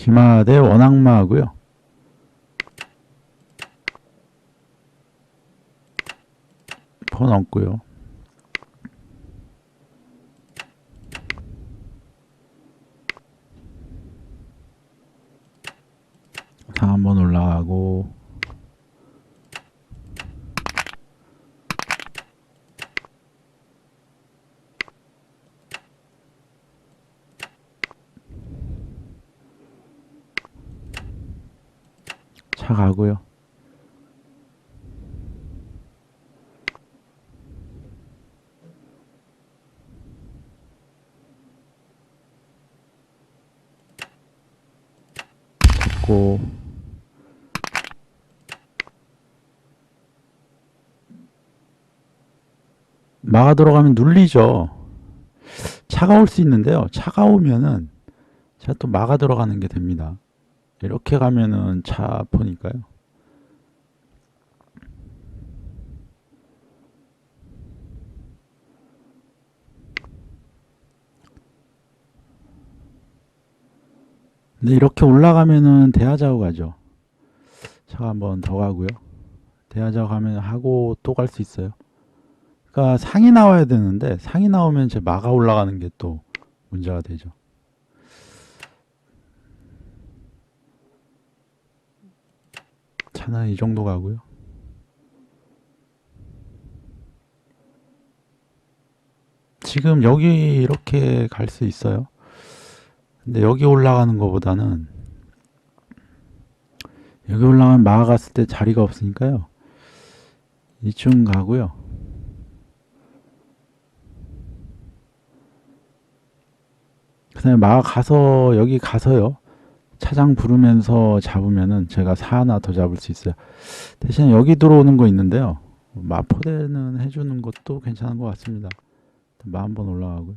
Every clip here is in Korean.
기마 대 원악마 하고요. 포 넣고요. 상 한번 올라가고 차 가고요. 잡고 막아 들어가면 눌리죠. 차가 올수 있는데요. 차가 오면은 제가 또 막아 들어가는 게 됩니다. 이렇게 가면은 차 보니까요. 근데 이렇게 올라가면은 대하자고 가죠. 차가 한번 더 가고요. 대하자고 가면 하고 또 갈 수 있어요. 그러니까 상이 나와야 되는데 상이 나오면 제 막아 올라가는 게 또 문제가 되죠. 차는 이 정도 가고요. 지금 여기 이렇게 갈 수 있어요. 근데 여기 올라가는 것보다는 여기 올라가면 마가 갔을 때 자리가 없으니까요. 이쯤 가고요. 그 다음에 마가 가서 여기 가서요. 차장 부르면서 잡으면은 제가 사 하나 더 잡을 수 있어요. 대신 여기 들어오는 거 있는데요. 마포대는 해주는 것도 괜찮은 것 같습니다. 마 한번 올라가고요.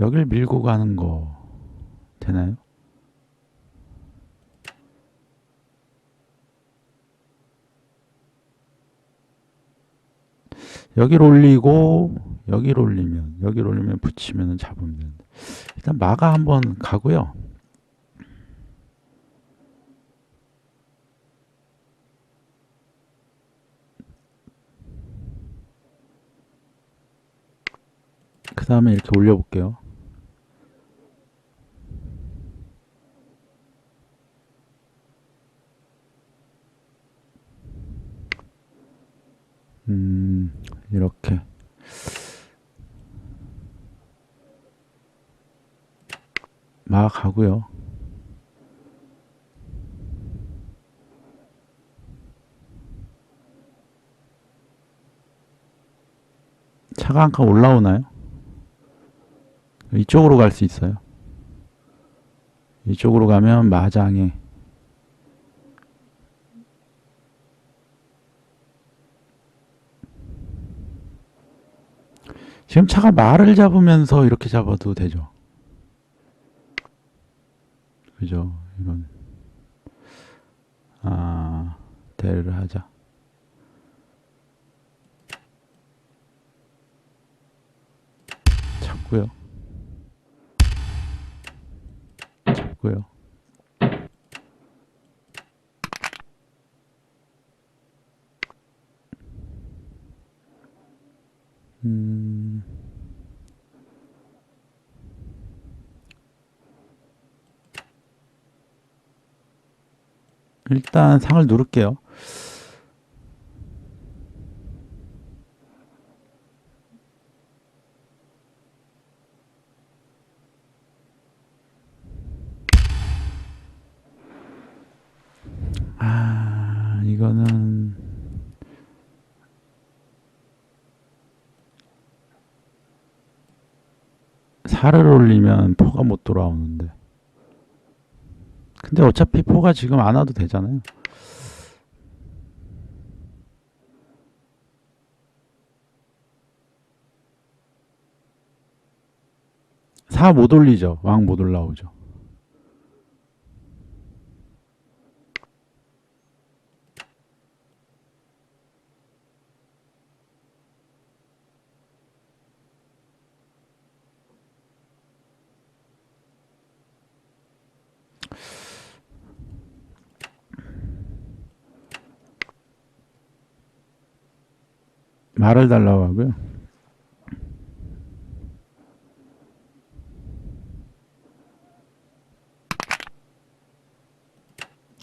여길 밀고 가는 거 되나요? 여기를 올리고 여기를 올리면 여기를 올리면 붙이면 잡으면 일단 마가 한번 가고요. 그 다음에 이렇게 올려볼게요. 음, 이렇게. 막 가고요. 차가 한 칸 올라오나요? 이쪽으로 갈 수 있어요. 이쪽으로 가면 마장에 지금 차가 말을 잡으면서 이렇게 잡아도 되죠. 그죠? 이건 아 대를 하자. 잡고요. 잡고요. 음. 일단 상을 누를게요. 아, 이거는 살을 올리면 포가 못 돌아오는데. 근데 어차피 포가 지금 안 와도 되잖아요. 사 못 올리죠. 왕 못 올라오죠. 말을 달라고 하고요.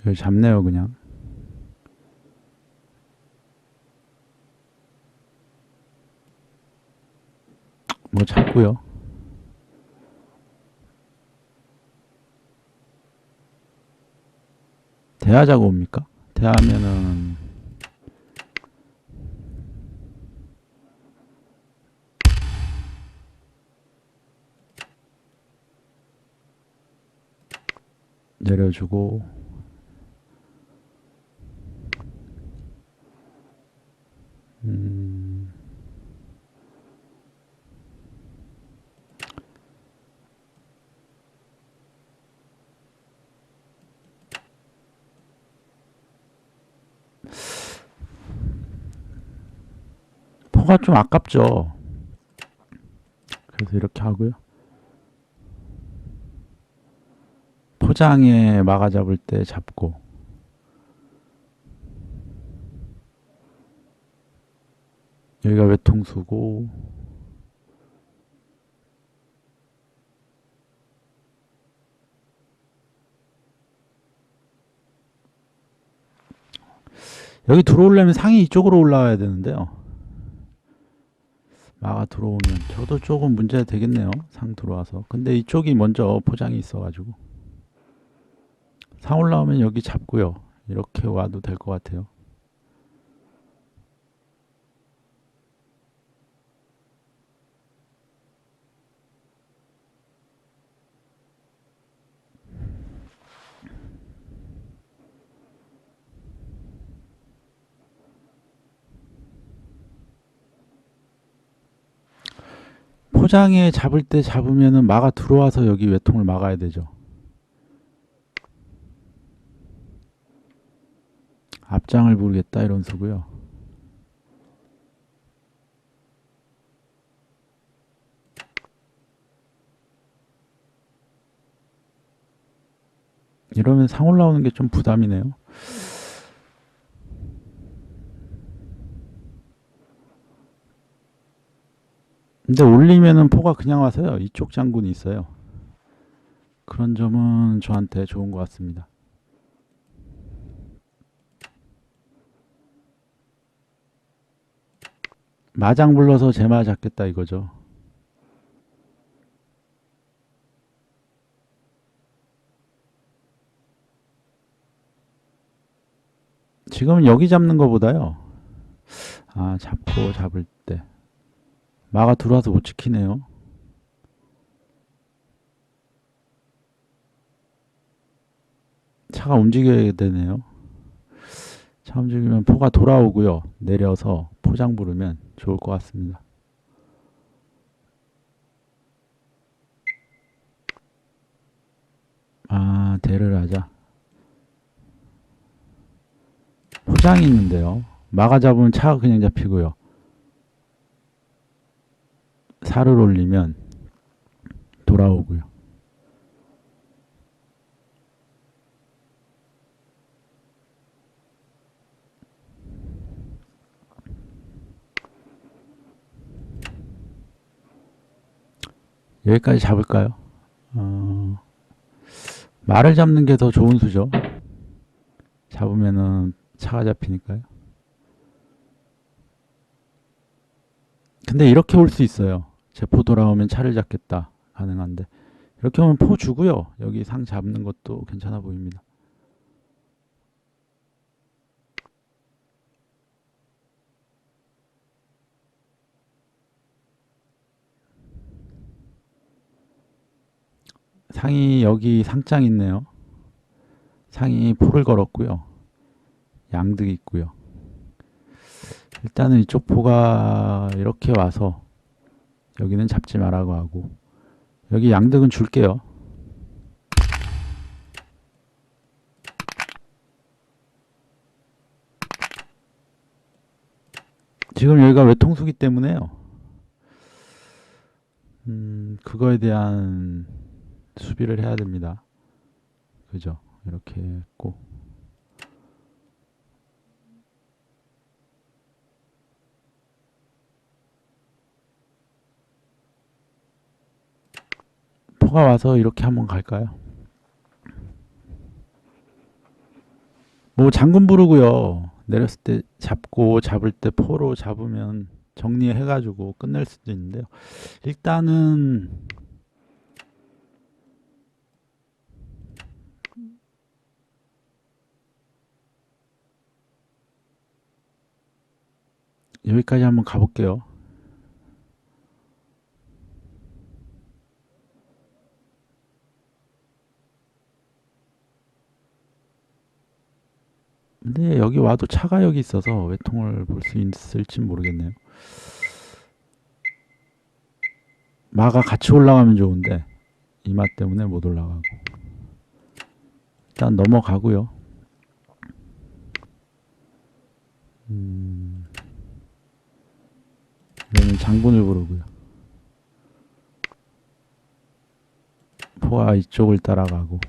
여기 잡네요, 그냥. 뭐 잡고요. 대하자고 옵니까? 대하면은 내려주고 음, 포가 좀 아깝죠. 그래서 이렇게 하고요. 포장에 막아 잡을 때 잡고 여기가 외통수고 여기 들어오려면 상이 이쪽으로 올라와야 되는데요. 막아 들어오면 저도 조금 문제 되겠네요. 상 들어와서. 근데 이쪽이 먼저 포장이 있어가지고 상 올라오면 여기 잡고요. 이렇게 와도 될 것 같아요. 포장에 잡을 때 잡으면은 막아 들어와서 여기 외통을 막아야 되죠. 앞장을 부르겠다 이런 소고요. 이러면 상 올라오는 게 좀 부담이네요. 근데 올리면은 포가 그냥 와서요. 이쪽 장군이 있어요. 그런 점은 저한테 좋은 것 같습니다. 마장 불러서 제마 잡겠다 이거죠. 지금은 여기 잡는 것보다요. 아, 잡고 잡을 때. 마가 들어와서 못 지키네요. 차가 움직여야 되네요. 차 움직이면 포가 돌아오고요. 내려서 포장 부르면 좋을 것 같습니다. 아, 대를 하자. 포장이 있는데요. 막아 잡으면 차가 그냥 잡히고요. 살을 올리면 돌아오고요. 여기까지 잡을까요? 어, 말을 잡는 게 더 좋은 수죠. 잡으면은 차가 잡히니까요. 근데 이렇게 올 수 있어요. 제포 돌아오면 차를 잡겠다. 가능한데. 이렇게 오면 포 주고요. 여기 상 잡는 것도 괜찮아 보입니다. 상이 여기 상장 있네요. 상이 포를 걸었고요. 양득이 있고요. 일단은 이쪽 포가 이렇게 와서 여기는 잡지 말라고 하고 여기 양득은 줄게요. 지금 여기가 외통수기 때문에요. 음, 그거에 대한 수비를 해야 됩니다. 그죠? 이렇게 했고 포가 와서 이렇게 한번 갈까요? 뭐 장군 부르고요. 내렸을 때 잡고 잡을 때 포로 잡으면 정리해가지고 끝낼 수도 있는데요. 일단은 여기까지 한번 가볼게요. 근데 여기 와도 차가 여기 있어서 외통을 볼 수 있을지 모르겠네요. 마가 같이 올라가면 좋은데 이마 때문에 못 올라가고 일단 넘어가고요. 음, 얘는 장군을 부르고요. 포가 이쪽을 따라가고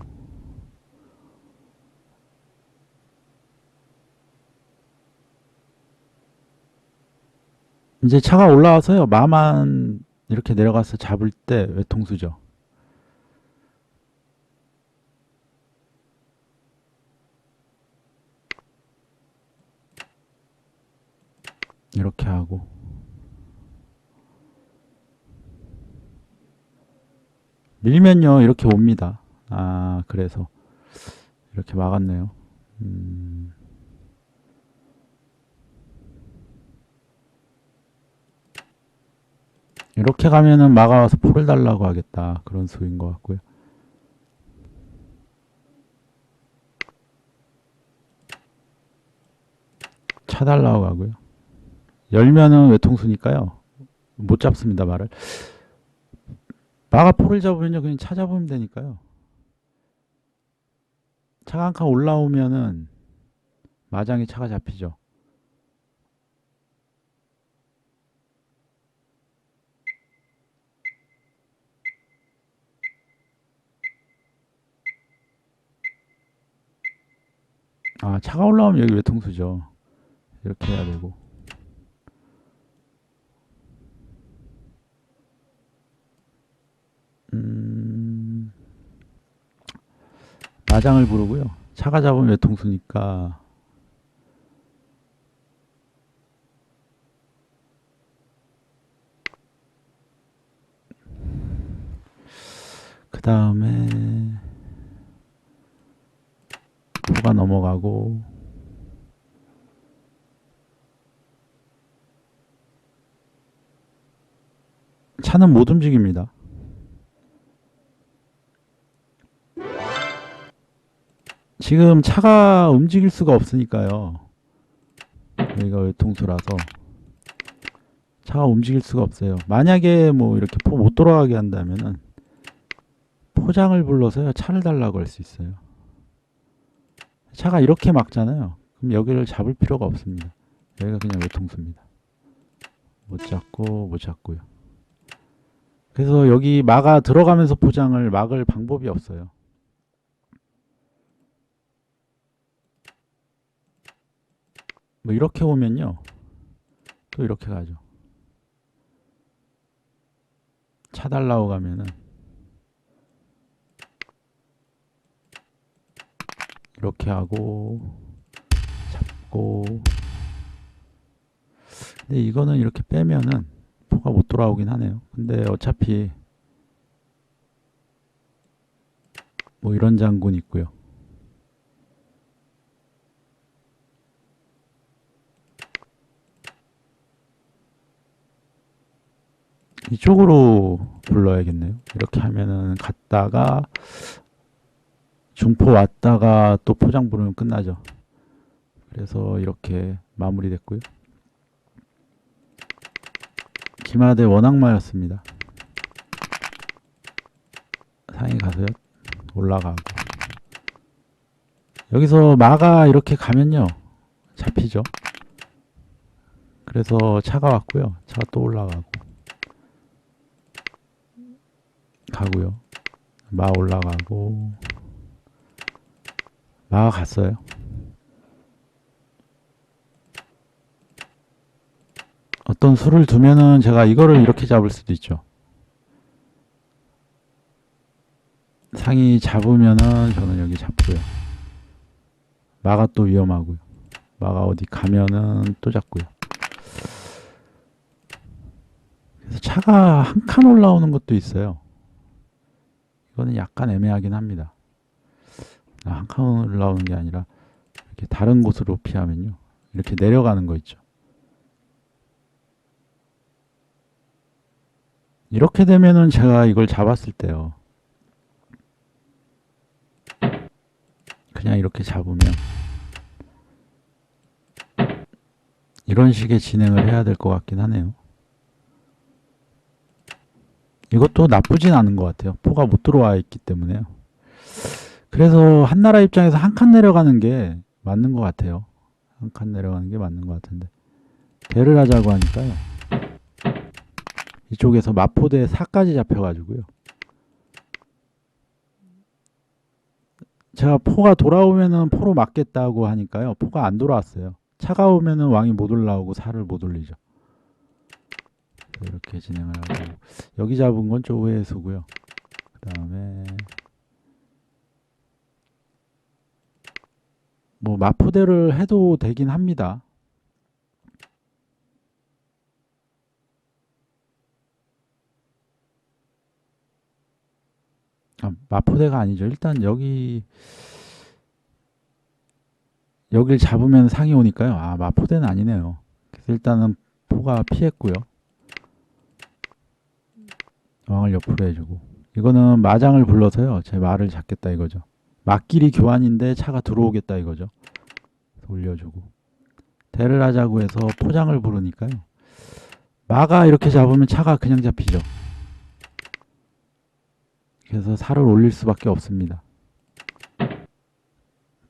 이제 차가 올라와서요. 마만 이렇게 내려가서 잡을 때 외통수죠. 이렇게 하고 밀면요 이렇게 옵니다. 아 그래서 이렇게 막았네요. 음. 이렇게 가면은 막아와서 포를 달라고 하겠다 그런 수인 것 같고요. 차 달라고 하고요. 열면은 외통수니까요. 못 잡습니다 말을. 마가 포를 잡으면요 그냥 차 잡으면 되니까요. 차가 한 칸 올라오면은 마장에 차가 잡히죠. 아 차가 올라오면 여기 외통수죠. 이렇게 해야 되고. 음, 마장을 부르고요. 차가 잡으면 외통수니까 그 다음에 포가 넘어가고 차는 못 움직입니다. 지금 차가 움직일 수가 없으니까요. 여기가 외통수라서 차가 움직일 수가 없어요. 만약에 뭐 이렇게 포못 돌아가게 한다면은 포장을 불러서요 차를 달라고 할 수 있어요. 차가 이렇게 막잖아요. 그럼 여기를 잡을 필요가 없습니다. 여기가 그냥 외통수입니다. 못 잡고 못 잡고요. 그래서 여기 마가 들어가면서 포장을 막을 방법이 없어요. 뭐 이렇게 오면요. 또 이렇게 가죠. 차 달라고 가면은 이렇게 하고 잡고 근데 이거는 이렇게 빼면은 포가 못 돌아오긴 하네요. 근데 어차피 뭐 이런 장군 있고요. 이쪽으로 불러야겠네요. 이렇게 하면은 갔다가 중포 왔다가 또 포장 부르면 끝나죠. 그래서 이렇게 마무리됐고요. 기마대 원악마였습니다. 상에 가서요. 올라가고 여기서 마가 이렇게 가면요 잡히죠. 그래서 차가 왔고요. 차가 또 올라가고 가고요. 마 올라가고 막아갔어요. 어떤 수를 두면은 제가 이거를 이렇게 잡을 수도 있죠. 상이 잡으면은 저는 여기 잡고요. 마가 또 위험하고요. 마가 어디 가면은 또 잡고요. 그래서 차가 한 칸 올라오는 것도 있어요. 이거는 약간 애매하긴 합니다. 아, 한칸 올라오는 게 아니라 이렇게 다른 곳으로 피하면요. 이렇게 내려가는 거 있죠. 이렇게 되면은 제가 이걸 잡았을 때요. 그냥 이렇게 잡으면 이런 식의 진행을 해야 될 것 같긴 하네요. 이것도 나쁘진 않은 것 같아요. 포가 못 들어와 있기 때문에요. 그래서 한나라 입장에서 한 칸 내려가는 게 맞는 것 같아요. 한 칸 내려가는 게 맞는 것 같은데 대를 하자고 하니까요. 이쪽에서 마포대 4까지 잡혀가지고요. 제가 포가 돌아오면은 포로 맞겠다고 하니까요. 포가 안 돌아왔어요. 차가 오면은 왕이 못 올라오고 살을 못 올리죠. 이렇게 진행을 하고 여기 잡은 건 조우의 수고요. 그 다음에 뭐 마포대를 해도 되긴 합니다. 아, 마포대가 아니죠. 일단 여기 여길 잡으면 상이 오니까요. 아 마포대는 아니네요. 그래서 일단은 포가 피했고요. 왕을 옆으로 해주고 이거는 마장을 불러서요. 제 말을 잡겠다 이거죠. 막길이 교환인데 차가 들어오겠다 이거죠. 올려주고 대를 하자고 해서 포장을 부르니까요. 마가 이렇게 잡으면 차가 그냥 잡히죠. 그래서 살을 올릴 수밖에 없습니다.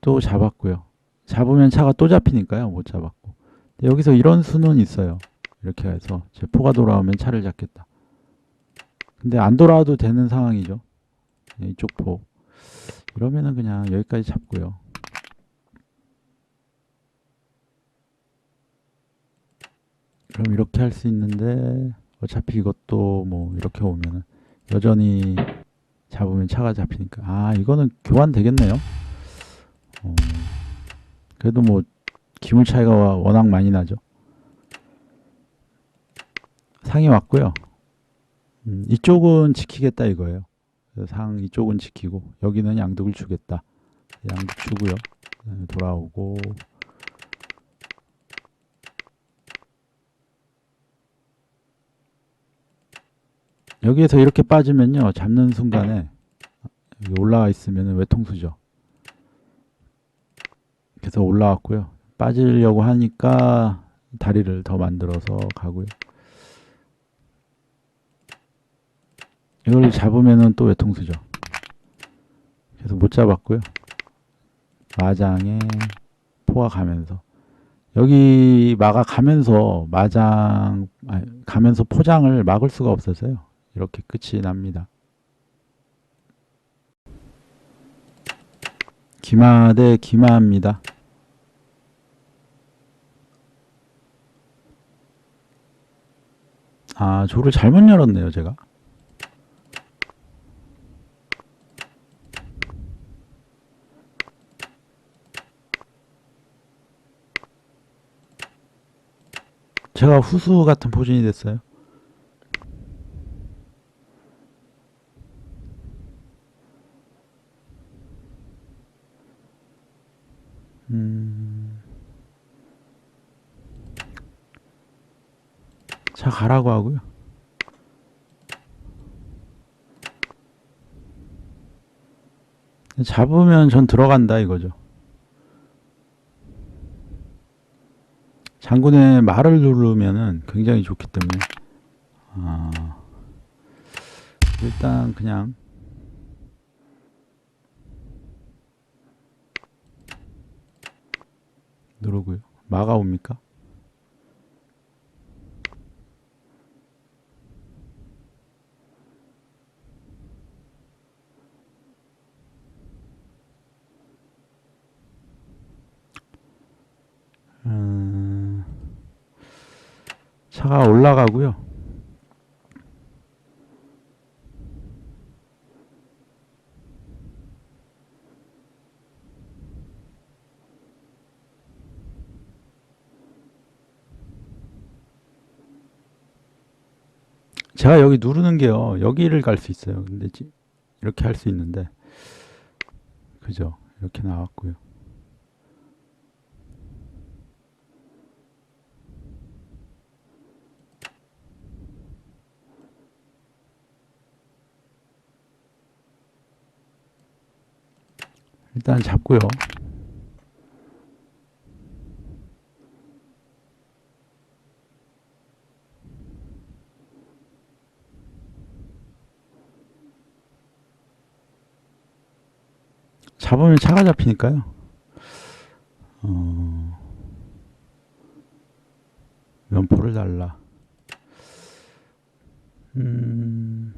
또 잡았고요. 잡으면 차가 또 잡히니까요. 못 잡았고. 여기서 이런 수는 있어요. 이렇게 해서 제 포가 돌아오면 차를 잡겠다. 근데 안 돌아와도 되는 상황이죠. 이쪽 포. 이러면은 그냥 여기까지 잡고요. 그럼 이렇게 할 수 있는데 어차피 이것도 뭐 이렇게 오면은 여전히 잡으면 차가 잡히니까 아 이거는 교환 되겠네요. 어, 그래도 뭐 기물 차이가 워낙 많이 나죠. 상이 왔고요. 음, 이쪽은 지키겠다 이거예요. 상 이쪽은 지키고 여기는 양득을 주겠다. 양득 주고요. 돌아오고 여기에서 이렇게 빠지면요 잡는 순간에 올라와 있으면 외통수죠. 그래서 올라왔고요. 빠지려고 하니까 다리를 더 만들어서 가고요. 이걸 잡으면은 또 외통수죠. 그래서 못 잡았고요. 마장에 포가 가면서 여기 마가 가면서 마장 아니, 가면서 포장을 막을 수가 없어서요. 이렇게 끝이 납니다. 기마 대 기마입니다. 아, 조를 잘못 열었네요, 제가. 제가 후수 같은 포진이 됐어요. 음. 자, 가라고 하고요. 잡으면 전 들어간다 이거죠. 장군의 말을 누르면은 굉장히 좋기 때문에 어, 일단 그냥 누르고요. 막아옵니까? 음, 차가 올라가고요. 제가 여기 누르는 게요. 여기를 갈 수 있어요. 근데 지- 이렇게 할 수 있는데 그죠? 이렇게 나왔고요. 일단 잡고요. 잡으면 차가 잡히니까요. 어, 면포를 달라. 음,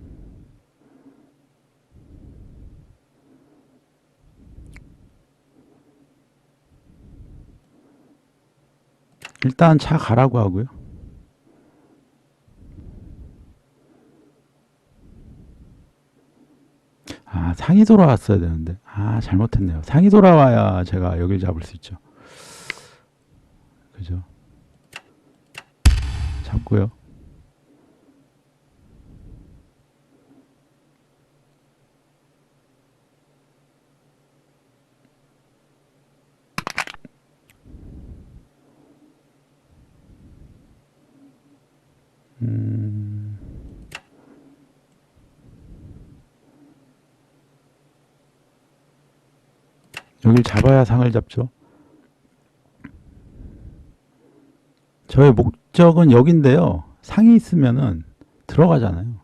일단 차 가라고 하고요. 아, 상이 돌아왔어야 되는데. 아, 잘못했네요. 상이 돌아와야 제가 여길 잡을 수 있죠. 그죠? 잡고요. 음, 여길 잡아야 상을 잡죠. 저의 목적은 여긴데요. 상이 있으면은 들어가잖아요.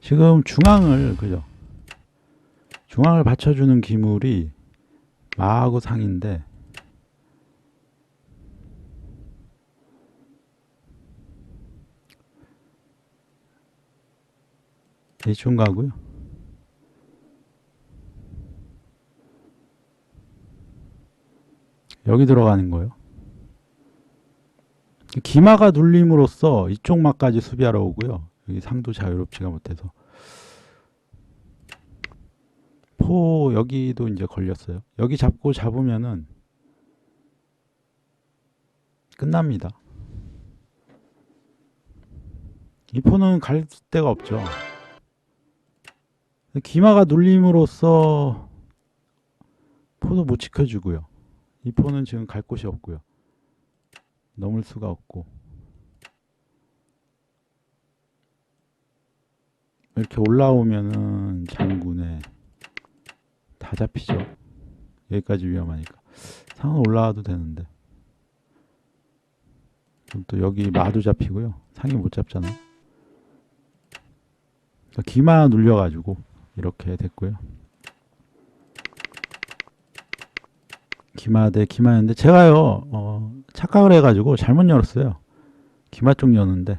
지금 중앙을 그죠? 중앙을 받쳐주는 기물이 마하고 상인데 대충 가고요. 여기 들어가는 거예요. 기마가 눌림으로써 이쪽 막까지 수비하러 오고요. 여기 상도 자유롭지가 못해서 포 여기도 이제 걸렸어요. 여기 잡고 잡으면은 끝납니다. 이 포는 갈 데가 없죠. 기마가 눌림으로써 포도 못 지켜주고요. 이 포는 지금 갈 곳이 없고요. 넘을 수가 없고 이렇게 올라오면은 장군에 다 잡히죠. 여기까지 위험하니까 상은 올라와도 되는데 그럼 또 여기 마도 잡히고요. 상이 못. 그러니까 기마 눌려가지고 이렇게 됐고요. 기마 대 기마였는데 제가요 어, 착각을 해가지고 잘못 열었어요. 기마 쪽 여는데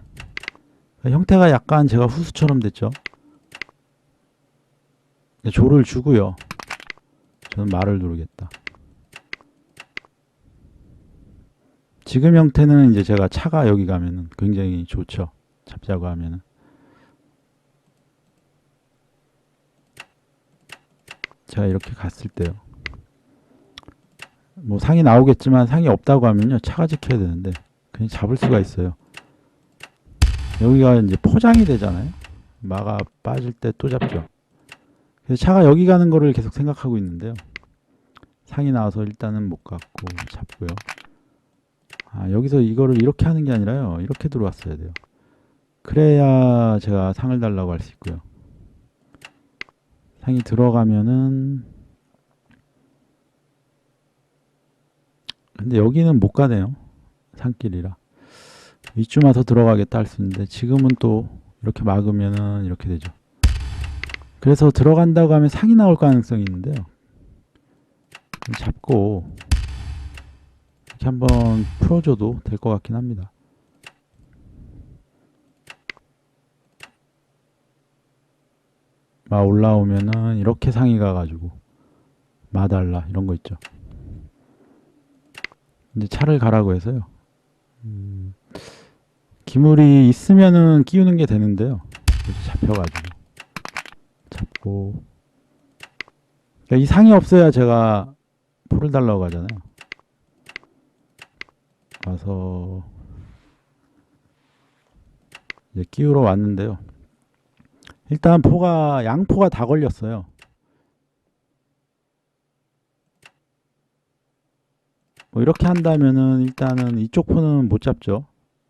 형태가 약간 제가 후수처럼 됐죠. 조를 주고요. 저는 말을 누르겠다. 지금 형태는 이제 제가 차가 여기 가면은 굉장히 좋죠. 잡자고 하면은. 제가 이렇게 갔을 때요. 뭐 상이 나오겠지만 상이 없다고 하면요. 차가 지켜야 되는데 그냥 잡을 수가 있어요. 여기가 이제 포장이 되잖아요. 마가 빠질 때 또 잡죠. 그래서 차가 여기 가는 거를 계속 생각하고 있는데요. 상이 나와서 일단은 못 갔고 잡고요. 아, 여기서 이거를 이렇게 하는 게 아니라요. 이렇게 들어왔어야 돼요. 그래야 제가 상을 달라고 할 수 있고요. 상이 들어가면은 근데 여기는 못 가네요. 산길이라. 이쯤 와서 들어가겠다 할 수 있는데 지금은 또 이렇게 막으면은 이렇게 되죠. 그래서 들어간다고 하면 상이 나올 가능성이 있는데요. 잡고 이렇게 한번 풀어줘도 될 것 같긴 합니다. 마 올라오면은 이렇게 상이 가가지고 마달라 이런 거 있죠. 이제 차를 가라고 해서요. 음, 기물이 있으면은 끼우는 게 되는데요. 잡혀가지고 잡고 그러니까 이 상이 없어야 제가 포를 달라고 하잖아요. 와서 이제 끼우러 왔는데요. 일단 포가 양포가 다 걸렸어요. 뭐 이렇게 한다면은 일단은 이쪽 포는 못 잡죠.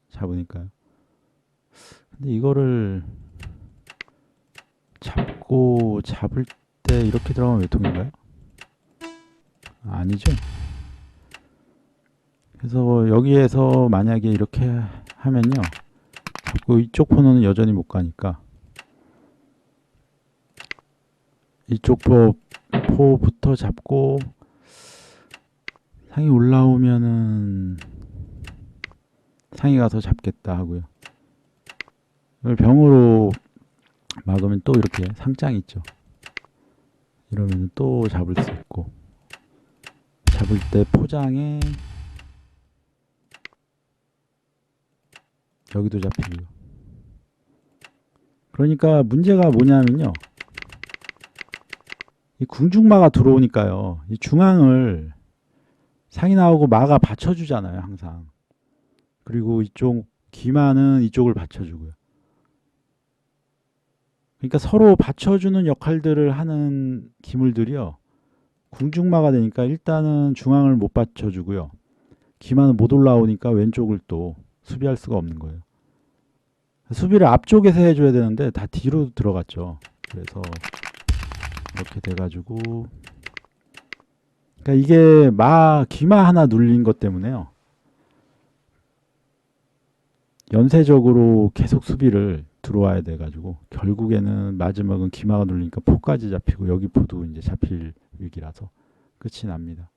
잡으니까요. 근데 이거를 잡고 잡을 때 이렇게 들어가면 외통인가요? 아니죠. 그래서 여기에서 만약에 이렇게 하면요. 자꾸 이쪽 포는 여전히 못 가니까 이쪽 포, 포부터 잡고 상이 올라오면은 상이 가서 잡겠다 하고요. 병으로 막으면 또 이렇게 상장이 있죠. 이러면 또 잡을 수 있고 잡을 때 포장에 여기도 잡히고요. 그러니까 문제가 뭐냐면요. 이 궁중마가 들어오니까요. 이 중앙을 상이 나오고 마가 받쳐주잖아요, 항상. 그리고 이쪽 기마는 이쪽을 받쳐주고요. 그러니까 서로 받쳐주는 역할들을 하는 기물들이요. 궁중마가 되니까 일단은 중앙을 못 받쳐주고요. 기마는 못 올라오니까 왼쪽을 또 수비할 수가 없는 거예요. 수비를 앞쪽에서 해줘야 되는데 다 뒤로 들어갔죠. 그래서 이렇게 돼가지고 그러니까 이게 마 기마 하나 눌린 것 때문에요. 연쇄적으로 계속 수비를 들어와야 돼가지고 결국에는 마지막은 기마가 눌리니까 포까지 잡히고 여기 포도 이제 잡힐 위기라서 끝이 납니다.